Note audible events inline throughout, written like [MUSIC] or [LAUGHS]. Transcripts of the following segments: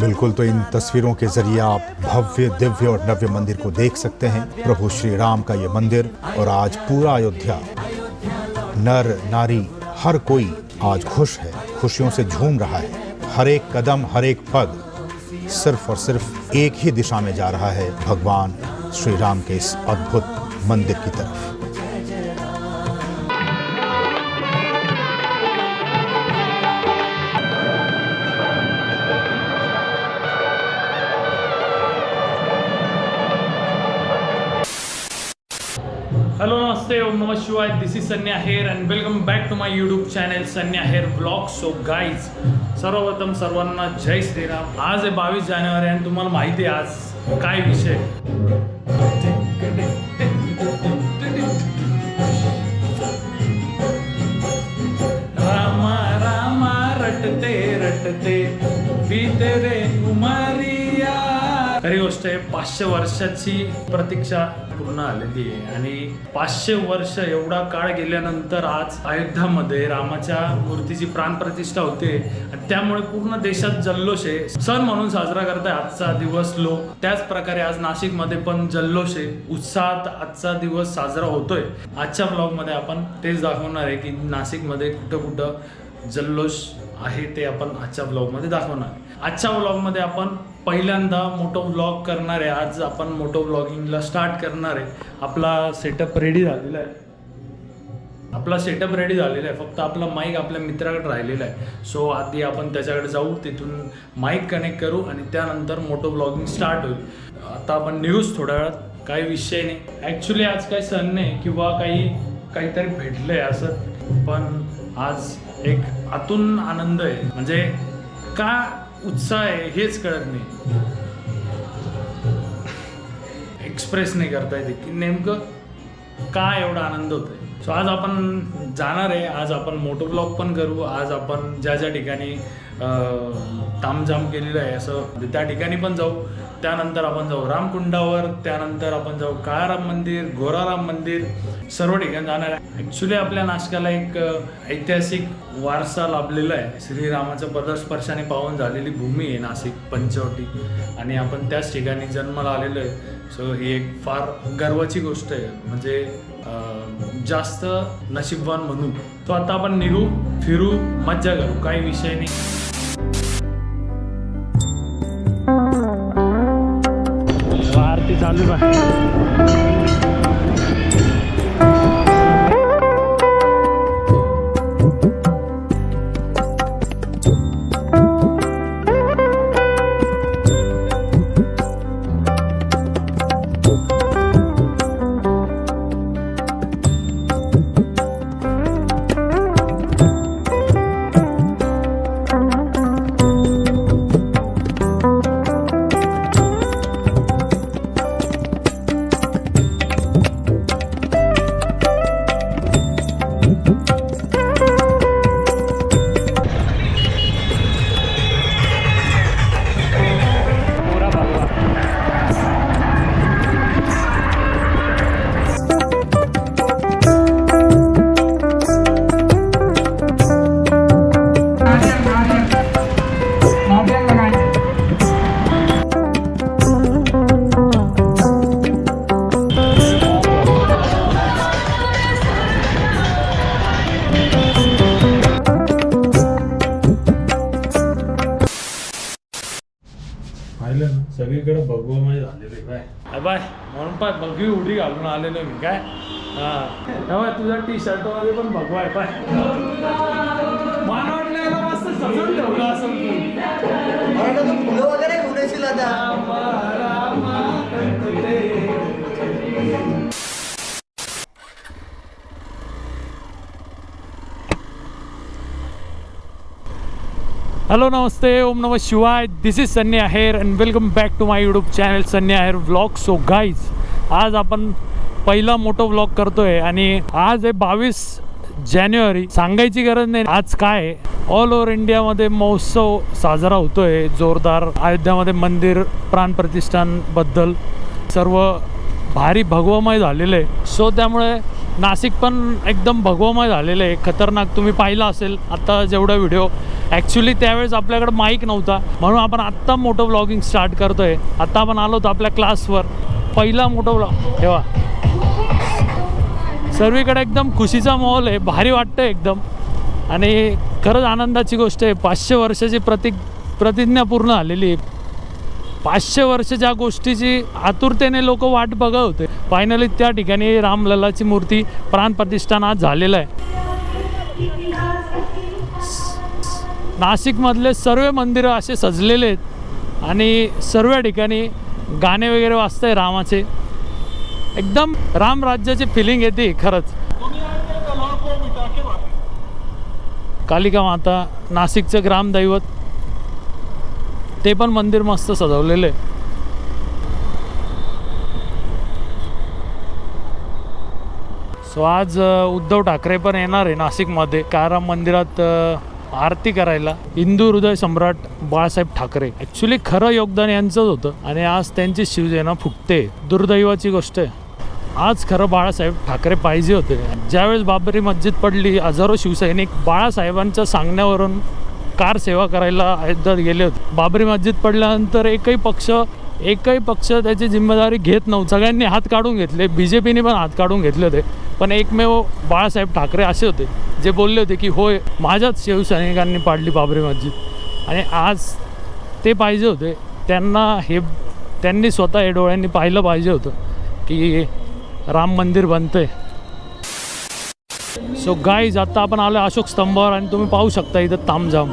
बिल्कुल तो इन तस्वीरों के ज़रिए आप भव्य, दिव्य और नव्य मंदिर को देख सकते हैं। प्रभु श्री राम का ये मंदिर और आज पूरा अयोध्या। नर, नारी, हर कोई आज खुश है। खुशियों से झूम रहा है। हर एक कदम, हर एक पग सिर्फ़ और सिर्फ़ एक ही दिशा में जा रहा है। भगवान श्री राम के इस अद्भुत मंदिर की तरफ़। हॅलो नमस्ते ओम नमः शिवाय this is Sanya here and welcome back to my YouTube channel Sanya here blog so guys सर्वप्रथम सर्वांना जय श्रीराम आज आहे बावीस जानेवारी आणि तुम्हाला माहिती आहे आज काय विषय? पाचशे वर्षाची प्रतीक्षा पूर्ण आलेली आहे. आणि पाचशे वर्ष एवढा काळ गेल्यानंतर आज अयोध्यामध्ये रामाच्या मूर्तीची प्राणप्रतिष्ठा होते. आणि त्यामुळे पूर्ण देशात जल्लोष आहे. सण म्हणून साजरा करताय आजचा दिवस लोक. त्याच प्रकारे आज नाशिकमध्ये पण जल्लोष आहे. उत्साहात आजचा दिवस साजरा होतोय. आजच्या ब्लॉगमध्ये आपण तेच दाखवणार आहे की नाशिकमध्ये कुठं कुठं जल्लोष आहे ते आपण आजच्या ब्लॉगमध्ये दाखवणार. आजच्या ब्लॉगमध्ये आपण पहिल्यांदा मोटो ब्लॉग करणार आहे. आज आपण मोटो ब्लॉगिंगला स्टार्ट करणार आहे. आपला सेटअप रेडी झालेला आहे. आपला सेटअप रेडी झालेला आहे. फक्त आपला माईक आपल्या मित्राकडे राहिलेला आहे. सो आधी आपण त्याच्याकडे जाऊ तिथून माईक कनेक्ट करू आणि त्यानंतर मोटो ब्लॉगिंग स्टार्ट होईल. आता आपण न्यूज थोड्या वेळात. काही विषय नाही. ॲक्च्युली आज काही सण नाही किंवा काही काहीतरी भेटलं आहे असं. पण आज एक आतून आनंद आहे. म्हणजे का उत्साह आहे हेच कळत नाही. एक्सप्रेस नाही करता येते. की नेमकं का एवढा आनंद होतोय? सो आज आपण जाणार आहे. आज आपण मोटो ब्लॉग पण करू. आज आपण ज्या ज्या ठिकाणी तामझाम केलेलं आहे असं त्या ठिकाणी पण जाऊ. त्यानंतर आपण जाऊ रामकुंडावर त्यानंतर आपण जाऊ काळाराम मंदिर गोराराम मंदिर सर्व ठिकाणी जाणार आहे. ॲक्च्युली आपल्या नाशकाला एक ऐतिहासिक वारसा लाभलेला आहे. श्रीरामाचं पदस्पर्शाने पावन झालेली भूमी आहे नाशिक पंचवटी. आणि आपण त्याच ठिकाणी जन्माला आलेलो आहे. सो ही एक फार गर्वाची गोष्ट आहे. म्हणजे जास्त नशीबवान म्हणून. तो आता आपण निघू फिरू मज्जा करू. काही विषय नाही. आरती चालू भगवी उडी घालून आलेलो मी काय? हा. तुझ्या टी शर्टमध्ये पण भगवा आहे पाय. मला वाटलं याला मस्त सजून ठेवलं असं तू. मला वाटलं तू फुलं वगैरे घेऊन येशील आता. रामा, रामा, कंठते. हॅलो नमस्ते. ओम नमः शिवाय. This is Sanya here and welcome back to my YouTube channel Sanya here vlog so guys आज आपण पहिला मोठं व्लॉग करतोय आणि आज आहे बावीस जानेवारी. सांगायची गरज नाही. आज काय? ऑल ओव्हर इंडियामध्ये महोत्सव साजरा होतोय. जोरदार अयोध्यामध्ये मंदिर प्राणप्रतिष्ठानबद्दल सर्व भारी भगवमय झालेलं आहे. सो त्यामुळे नाशिक पण एकदम भगवमय झालेलं आहे. खतरनाक. तुम्ही पाहिलं असेल आत्ता जेवढा व्हिडिओ ॲक्च्युली त्यावेळेस आपल्याकडे माईक नव्हता. म्हणून आपण आत्ता मोठं ब्लॉगिंग स्टार्ट करतोय. आत्ता आपण आलो होतो आपल्या क्लासवर पहिला मोठा ब्लॉग ठेवा. सर्वीकडे एकदम खुशीचा माहोल आहे भारी वाटतं एकदम. आणि खरंच आनंदाची गोष्ट आहे पाचशे वर्षाची प्रति प्रतिज्ञा पूर्ण आलेली आहे. पाचशे वर्ष ज्या गोष्टीची आतुरतेने लोक वाट बघत होते फायनली त्या ठिकाणी रामललाची मूर्ती प्राणप्रतिष्ठान आज झालेलं आहे. नाशिकमधले सर्व मंदिरं असे सजलेले आहेत आणि सर्व ठिकाणी गाणे वगैरे वाचतंय रामाचे. एकदम रामराज्याची फिलिंग येते खरंच. कालिका माता नाशिकचं ग्रामदैवत ते पण मंदिर मस्त सजवलेलं आहे. सो आज उद्धव ठाकरे पण येणार आहे नाशिकमध्ये. काराम मंदिरात आरती करायला हिंदू हृदय सम्राट बाळासाहेब ठाकरे. ॲक्च्युली खरं योगदान यांचंच होतं आणि आज त्यांची शिवसेना फुटते. दुर्दैवाची गोष्ट आहे. आज खरं बाळासाहेब ठाकरे पाहिजे होते. ज्यावेळेस बाबरी मस्जिद पडली हजारो शिवसैनिक बाळासाहेबांच्या सांगण्यावरून कार सेवा करायला अयोध्यात गेले होते. बाबरी मस्जिद पडल्यानंतर एकही पक्ष एकही पक्ष त्याची जिम्मेदारी घेत नव्हतं. सगळ्यांनी हात काढून घेतले. बी जे पीने पण हात काढून घेतले होते. पण एकमेव बाळासाहेब ठाकरे असे होते जे बोलले होते की होय माझ्याच शिवसैनिकांनी पाडली बाबरी मस्जिद. आणि आज ते पाहिजे होते. त्यांना हे त्यांनी स्वतः हे डोळ्यांनी पाहिलं पाहिजे होतं की राम मंदिर बनतंय. सो गाईज आता आपण आलो अशोक स्तंभावर आणि तुम्ही पाहू शकता इथं तामझाम.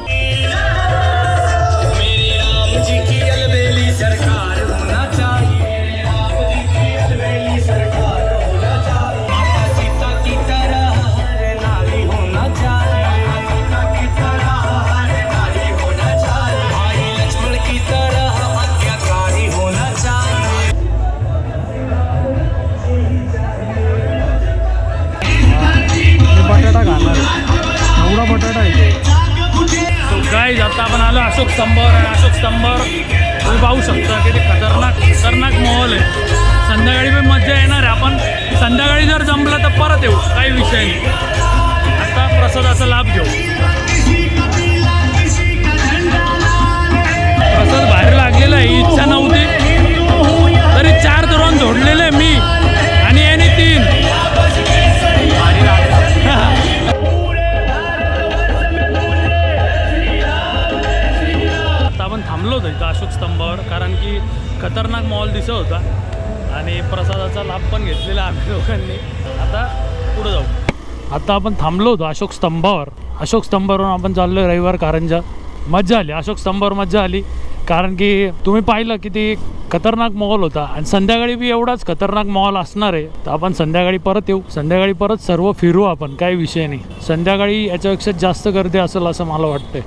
अशोक स्तंभावर आणि अशोक स्तंभावर तुम्ही पाहू शकता की ते खतरनाक खतरनाक माहोल आहे. संध्याकाळी पण मजा येणार आहे. आपण संध्याकाळी जर जमलं तर परत येऊ काही विषय नाही. आता प्रसादाचा लाभ घेऊ. प्रसाद बाहेर लागलेला आहे ही इच्छा नव्हती. तरी चार धोरण जोडलेले दिसत होता. आणि प्रसादाचा लाभ पण घेतलेला आम्ही लोकांनी आता पुढे जाऊ. आता आपण थांबलो होतो अशोक स्तंभावर. अशोक स्तंभावरून आपण चाललो रविवार कारंजा. मज्जा आली. अशोक स्तंभावर मज्जा आली. कारण की तुम्ही पाहिलं की ती खतरनाक मॉल होता. आणि संध्याकाळी बी एवढाच खतरनाक मॉल असणार आहे. तर आपण संध्याकाळी परत येऊ. संध्याकाळी परत सर्व फिरू आपण. काही विषय नाही. संध्याकाळी याच्यापेक्षा जास्त गर्दी असेल असं मला वाटतंय.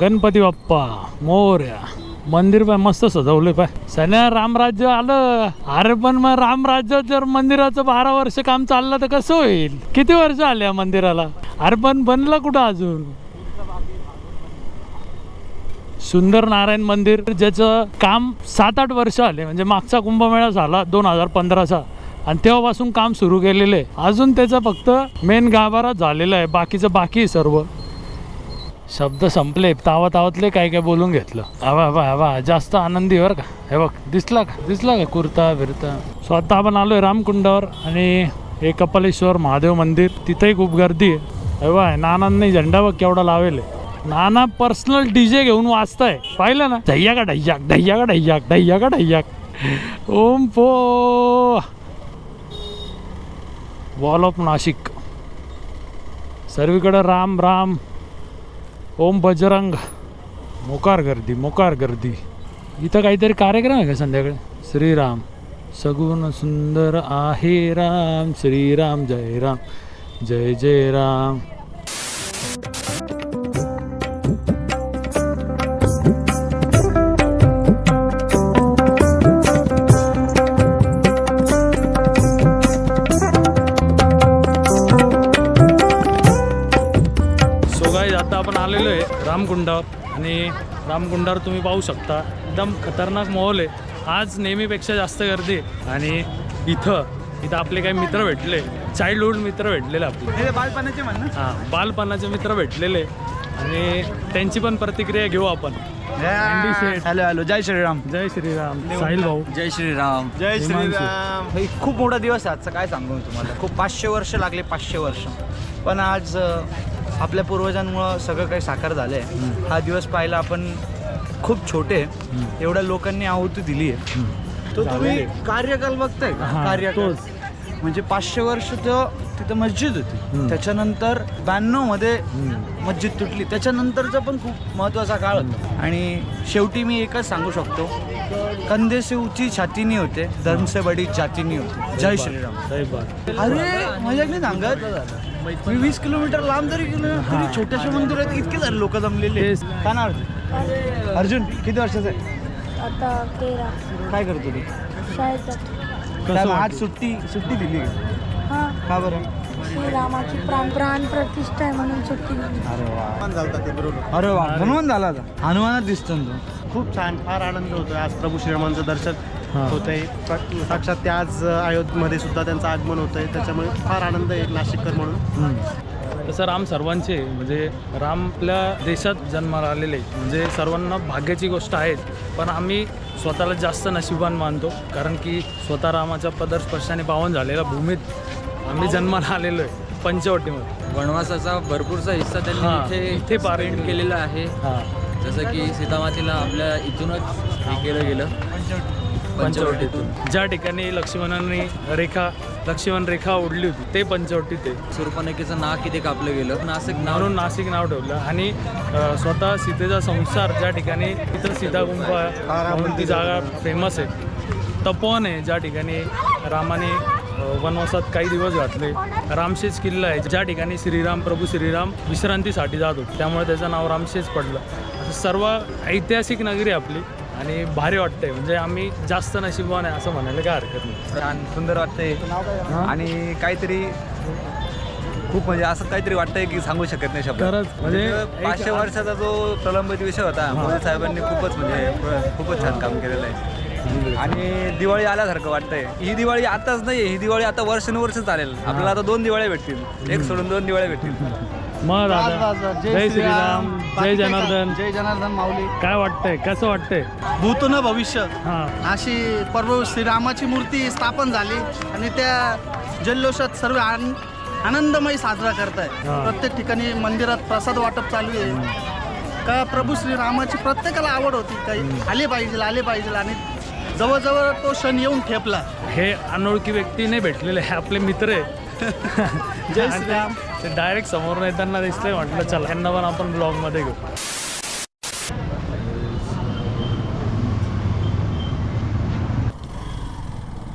गणपती बाप्पा मोर्या मंदिर पाय मस्त सजवले पाय. सन्या रामराज्य आलं. अरे पण मग रामराज्य जर मंदिराचं बारा वर्ष काम चाललं तर कसं होईल? किती वर्ष आले या मंदिराला? अरे पण बनलं कुठं अजून? सुंदर नारायण मंदिर ज्याचं काम सात आठ वर्ष आले. म्हणजे मागचा कुंभमेळा झाला दोन हजार पंधराचा. आणि तेव्हापासून काम सुरू केलेलं आहे. अजून त्याचा फक्त मेन गाभारा झालेला आहे. बाकीचं बाकी आहे सर्व. शब्द संपले. तावा तावातले काय काय बोलून घेतलं. हवा हवा हवा जास्त आनंदी वर का? हे बघ दिसला का? दिसला का कुर्ता बिरता? स्वतः आता आपण आलोय रामकुंडावर आणि हे कपालेश्वर महादेव मंदिर. तिथेही खूप गर्दी आहे. हे बघ नानांनी झेंडा बघ केवढा लावेल नाना पर्सनल डीजे घेऊन वाचताय. पाहिलं ना? ढय्या का ढय्याक ढय्या का ढय्याक ढय्या का ढय्याक ओम पो वॉल ऑफ नाशिक सर्वीकडं राम राम ओम बजरंग मोकार गर्दी मोकार गर्दी इथं काहीतरी कार्यक्रम आहे का संध्याकाळी? श्रीराम सगुण सुंदर आहे राम श्रीराम जय राम जय जय राम. आहे रामकुंडावर आणि रामकुंडावर तुम्ही पाहू शकता. एकदम खतरनाक माहोल आहे. आज नेहमीपेक्षा जास्त गर्दी आहे. आणि इथं इथं आपले काही मित्र भेटले. चाइल्डहुड मित्र भेटलेले आपले. बालपणाचे म्हण हां बालपणाचे मित्र भेटलेले. आणि त्यांची पण प्रतिक्रिया घेऊ आपण. Hello hello. जय श्रीराम. जय श्रीराम. साहिल भाऊ. जय श्रीराम. जय श्रीराम. हे खूप मोठा दिवस आहे आजचा. काय सांगू मी तुम्हाला? खूप पाचशे वर्ष लागले पाचशे वर्ष. पण आज आपल्या पूर्वजांमुळं सगळं काही साकार झालं आहे हा दिवस पाहायला आपण खूप छोटे एवढ्या लोकांनी आहुती दिली आहे. तो तुम्ही कार्यकाल बघताय का? कार्यकाल. म्हणजे पाचशे वर्ष तिथं मस्जिद होती. त्याच्यानंतर ब्याण्णवमध्ये मस्जिद तुटली. त्याच्यानंतरचा पण खूप महत्त्वाचा काळ होता. आणि शेवटी मी एकच सांगू शकतो. कंधे से ऊंची छातीनी होते. धर्म से बडी जातीनी होते जय श्रीराम अरे मजाक नाही सांगत मी वीस किलोमीटर लांब जरी गेलो ना, तरी छोट्याशा मंदिरात इतके झाले लोक जमलेले तेच. काय नाव आहे? अर्जुन किती वर्षाचा आहे? आता तेरा. काय करतो तू? शाळेत त्याला आज? सुट्टी सुट्टी दिली का? हां. का बरं? श्रीरामाची प्राण प्राण प्रतिष्ठा आहे म्हणून सुट्टी दिली. अरे वा. अरे वा. हनुमान झाला आता. हनुमानात दिसतो ना तू. खूप छान फार आनंद होतोय. आज प्रभू श्रीरामांचं दर्शन हा. होतंय. सा- साक्षात ते आज अयोध्येमध्ये सुद्धा त्यांचं आगमन होतंय. त्याच्यामुळे फार आनंद आहे नाशिककर म्हणून. तसं राम सर्वांचे आहे. म्हणजे राम आपल्या देशात जन्माला आलेले आहे. म्हणजे सर्वांना भाग्याची गोष्ट आहे पण आम्ही स्वतःला जास्त नशिबान मानतो. कारण की स्वतः रामाच्या पदरस्पर्शाने पावन झालेल्या भूमीत आम्ही जन्माला आलेलो आहे. पंचवटीमध्ये. वनवासाचा भरपूरसा हिस्सा हा, त्यांनी इथे इथे पार spend केला. केलेला आहे. हां. जसं की सीतामातेला आपल्या इथूनच हे केलं गेलं. पंचवटीतून. ज्या ठिकाणी लक्ष्मणांनी रेखा लक्ष्मण रेखा ओढली होती ते पंचवटीत आहे. सुरपणकेचं नाक इथे कापलं गेलं. नाशिक नाव म्हणून नाशिक नाव ठेवलं. आणि अ, स्वतः सीतेचा संसार ज्या ठिकाणी इथं सीता गुंफा म्हणून ती जागा फेमस आहे. तपोवन आहे ज्या ठिकाणी रामाने अ, वनवासात काही दिवस घातले. रामशेज किल्ला आहे ज्या ठिकाणी श्रीराम प्रभू श्रीराम विश्रांतीसाठी जात होते. त्यामुळे त्याचं नाव रामशेज पडलं. सर्व ऐतिहासिक नगरी आपली आणि भारी वाटतंय. म्हणजे आम्ही जास्त नशिबवान आहे असं म्हणायला काय हरकत नाही. छान सुंदर वाटतंय. आणि काहीतरी खूप म्हणजे असं काहीतरी वाटतंय की सांगू शकत नाही शब्द. म्हणजे म्हणजे पाचशे वर्षाचा जो प्रलंबित विषय होता मोदी साहेबांनी खूपच म्हणजे खूपच छान काम केलेलं आहे. आणि दिवाळी आल्यासारखं वाटतंय. ही दिवाळी आताच नाही ही दिवाळी आता वर्षानुवर्ष चालेल. आपल्याला आता दोन दिवाळ्या भेटतील. एक सोडून दोन दिवाळ्या भेटतील. मग दादा जय श्रीराम जय जनार्दन. जय जनार्दन माऊली. काय वाटतंय? कसं वाटतंय? भूत न भविष्य. हां. अशी प्रभू श्रीरामाची मूर्ती स्थापन झाली आणि त्या जल्लोषात सर्व आन आनंदमय साजरा करताय. हा. प्रत्येक ठिकाणी मंदिरात प्रसाद वाटप चालू आहे. का प्रभू श्रीरामाची प्रत्येकाला आवड होती. काही आले पाहिजे आले पाहिजे आणि जवळजवळ तो क्षण येऊन ठेपला. हे अनोळखी व्यक्ती नाही भेटलेले हे आपले मित्र आहे [LAUGHS] जय श्रीराम. ते डायरेक्ट समोर येताना दिसले म्हटलं चला यांना पण आपण ब्लॉगमध्ये घेऊ.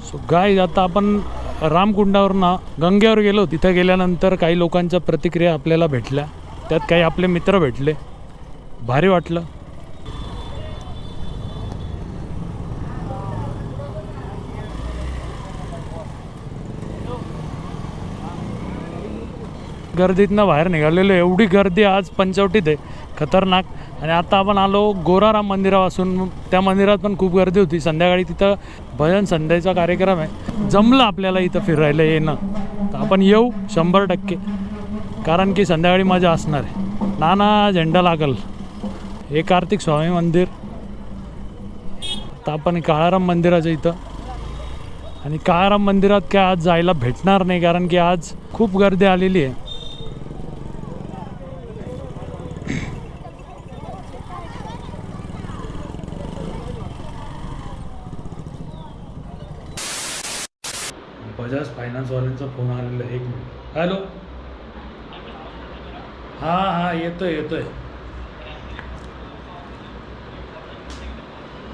सो गाय आता आपण रामकुंडावर ना गंगेवर गेलो. तिथं गेल्यानंतर काही लोकांच्या प्रतिक्रिया आपल्याला भेटल्या. त्यात काही आपले मित्र भेटले. भारी वाटलं. गर्दीतनं बाहेर निघालेलो आहे. एवढी गर्दी आज पंचवटीत आहे. खतरनाक. आणि आता आपण आलो गोराराम मंदिरापासून. त्या मंदिरात पण खूप गर्दी होती. संध्याकाळी तिथं भजन संध्याचा कार्यक्रम आहे. जमलं आपल्याला इथं फिरायला येणं. तर आपण येऊ शंभर टक्के. कारण की संध्याकाळी मजा असणार आहे. नाना झेंडा लागल. हे कार्तिक स्वामी मंदिर. तर आपण काळाराम मंदिराच्या इथं. आणि काळाराम मंदिरात काय आज जायला भेटणार नाही. कारण की आज खूप गर्दी आलेली आहे. बजाज फायनान्सवाल्यांचा फोन आलेला एक मिनिट हॅलो हां हां येतोय येतोय.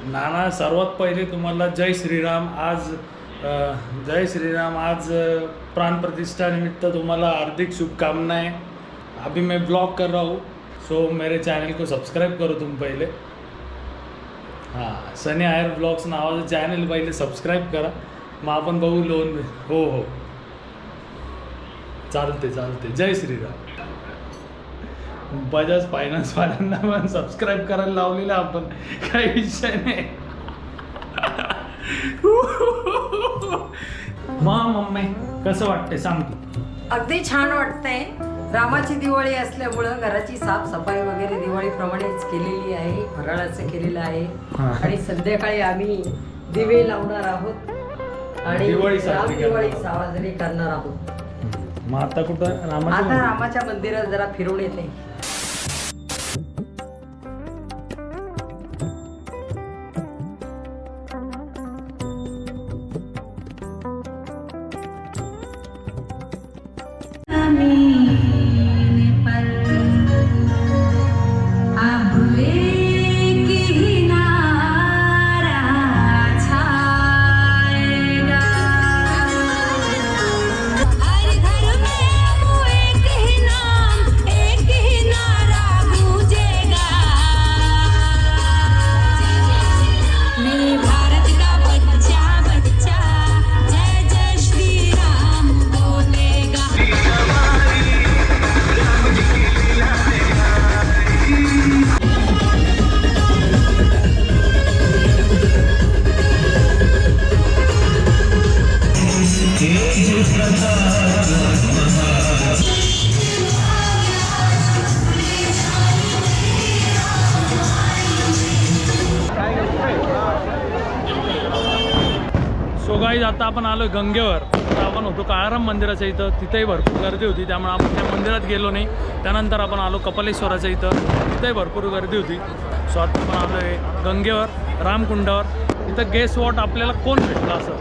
नाना सर्वात पहिले तुम्हाला जय श्रीराम. आज जय श्रीराम. आज प्राणप्रतिष्ठानिमित्त प्राण प्रतिष्ठा निमित्त तुम्हाला हार्दिक शुभकामनाएं. अभी मैं ब्लॉग कर रहा हूँ सो मेरे चॅनल को सब्सक्राईब करो तुम पहिले. हां सनी आयर ब्लॉग्स नावाचं चॅनल पहिले सबस्क्राईब करा. मग आपण बघू लोन. हो हो. चालते चालते जय श्रीराम. बजाज फायनान्सवाल्यांना पण सबस्क्राईब करायला लावलेलं आपण. काही विषय नाही. मा मम्मी कसं वाटते सांग तू. अगदी छान वाटतंय. रामाची दिवाळी असल्यामुळं घराची साफसफाई वगैरे दिवाळीप्रमाणेच केलेली आहे. फराळाचं केलेलं आहे. आणि संध्याकाळी आम्ही दिवे लावणार आहोत. आणि दिवाळी साजरी करणार दिवाळी आहोत. साजरी करणार आहोत. मग आता कुठं? आता रामाचं रामाच्या मंदिरात जरा फिरून येते. गाईज आता आपण आलोय गंगेवर. आपण होतो काळाराम मंदिराच्या इथं. तिथेही भरपूर गर्दी होती. त्यामुळे आपण त्या मंदिरात गेलो नाही. त्यानंतर आपण आलो कपालेश्वराच्या इथं. तिथेही भरपूर गर्दी होती. सो आता आपण आलोय गंगेवर रामकुंडावर. इथं गेस्ट वॉट आपल्याला कोण भेटलं असं?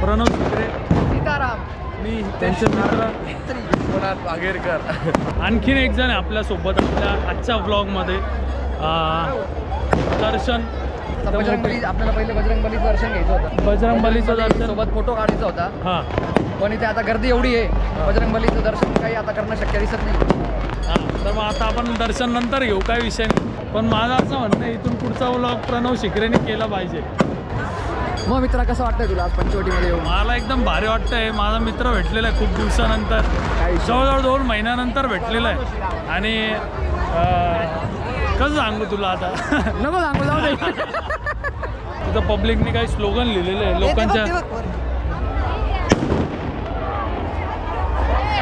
प्रणव सुत्रे. सीताराम. मी त्यांचे मित्र. आणखीन एक जण आहे आपल्यासोबत आपल्या आजच्या व्लॉगमध्ये अं, दर्शन बजरंगबली आपल्याला पहिले बजरंगबलीचं दर्शन घ्यायचं होतं. बजरंगबलीचं दर्शन. सोबत फोटो काढायचा होता. हां. पण इथे आता गर्दी एवढी आहे. बजरंगबलीचं दर्शन काही आता करणं शक्य दिसत नाही. हां. तर मग आता आपण दर्शन नंतर घेऊ काय विषय नाही. पण माझं असं म्हणणं आहे इथून पुढचा व्लॉग प्रणव शिकरेने केला पाहिजे. मग मित्रा कसं वाटतंय तुला आज पंचवटीमध्ये येऊन? मला एकदम भारी वाटतंय. माझा मित्र भेटलेला आहे खूप दिवसानंतर. जवळजवळ दोन महिन्यानंतर भेटलेला आहे. आणि अं, कसं सांगू तुला आता. नको सांगू जाऊ दे. तिथं पब्लिकने काही स्लोगन लिहिलेले आहे लोकांच्या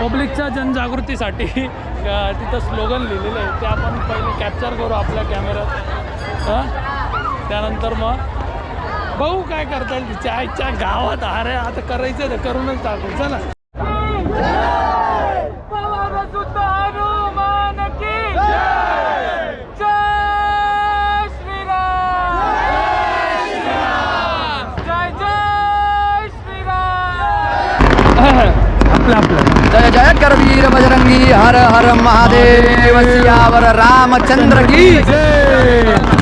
पब्लिकच्या जनजागृतीसाठी तिथं स्लोगन लिहिलेलं आहे. ते आपण पहिले कॅप्चर करू आपल्या कॅमेऱ्यात हां? त्यानंतर मग बघू काय करता येईल तिच्या आईच्या गावात अरे आता करायचं तर करूनच टाकू. चला. बजरंगी हर हर महादेव सियावर रामचंद्र की